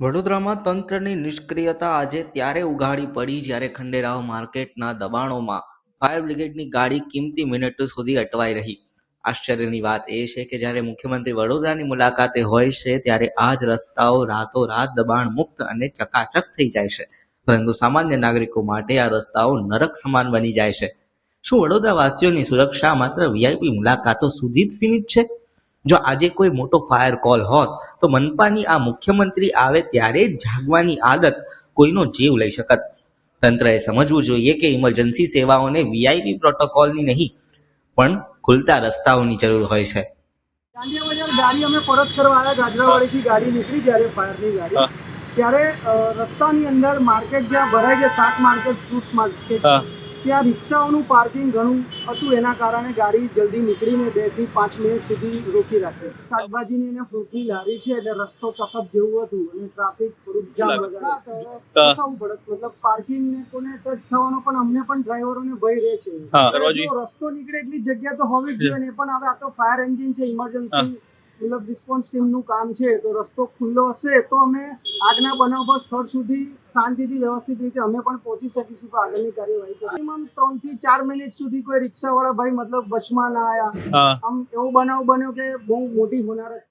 વડોદરામાં તંત્રની નિષ્ક્રિયતા આજે ત્યારે ઉઘાડી પડી જ્યારે ખંડેરાવ માર્કેટના દબાણોમાં ફાયર બ્રિગેડની ગાડી કિંમતી મિનિટો સુધી અટવાઈ રહી. આશ્ચર્યની વાત એ છે કે જ્યારે મુખ્યમંત્રી વડોદરાની મુલાકાતે હોય છે ત્યારે આ જ રસ્તાઓ રાતોરાત દબાણ મુક્ત અને ચકાચક થઈ જાય છે. પરંતુ સામાન્ય નાગરિકો માટે આ રસ્તાઓ નરક સમાન બની જાય છે. શું વડોદરાવાસીઓની સુરક્ષા માત્ર વીઆઈપી મુલાકાતો સુધી જ સીમિત છે? જો આજે કોઈ મોટો ફાયર કોલ હોત તો મનપાની આ મુખ્યમંત્રી આવે ત્યારે જાગવાની આદત કોઈનો જીવ લઈ શકત. તંત્રએ સમજવું જોઈએ કે ઇમરજન્સી સેવાઓને વીઆઈપી પ્રોટોકોલની નહીં પણ ખુલતા રસ્તાઓની જરૂર હોય છે. ગાડી અમે પરત કરવા આવ્યા ગાજરાવાડીથી ગાડી નીકળી જ્યારે ફાયરની ગાડી ત્યારે રસ્તાની અંદર માર્કેટ જ્યાં ભરાય છે શાક માર્કેટ ફ્રૂટ માર્કેટ હા. ત્યાં રિક્ષાઓનું પાર્કિંગ ઘણું હતું એના કારણે ગાડી જલ્દી નીકળીને બેથી પાંચ મિનિટ સુધી રોકી રાખે. શાકભાજીની અને ફ્રૂટની લારી છે એટલે રસ્તો ચકપ જેવું હતું અને ટ્રાફિક થોડુંક જામ વગર સૌ ભડક મતલબ પાર્કિંગ ને કોને ટચ થવાનો પણ અમને પણ ડ્રાઈવરોને ભય રહે છે. રસ્તો નીકળે એટલી જગ્યા તો હોવી જ જોઈએ ને પણ હવે આ તો ફાયર એન્જિન છે ઇમરજન્સી મતલબ રિસ્પોન્સ ટીમનું કામ છે તો રસ્તો ખુલ્લો હશે તો અમે આગના બનાવ પર સ્થળ સુધી શાંતિથી વ્યવસ્થિત રીતે અમે પણ પહોંચી શકીશું તો આગળની કાર્યવાહી મિનિમમ ત્રણથી ચાર મિનિટ સુધી કોઈ રિક્ષાવાળા ભાઈ મતલબ વચમાં ના આવ્યા આમ એવો બનાવ બન્યો કે બહુ મોટી હોનારત.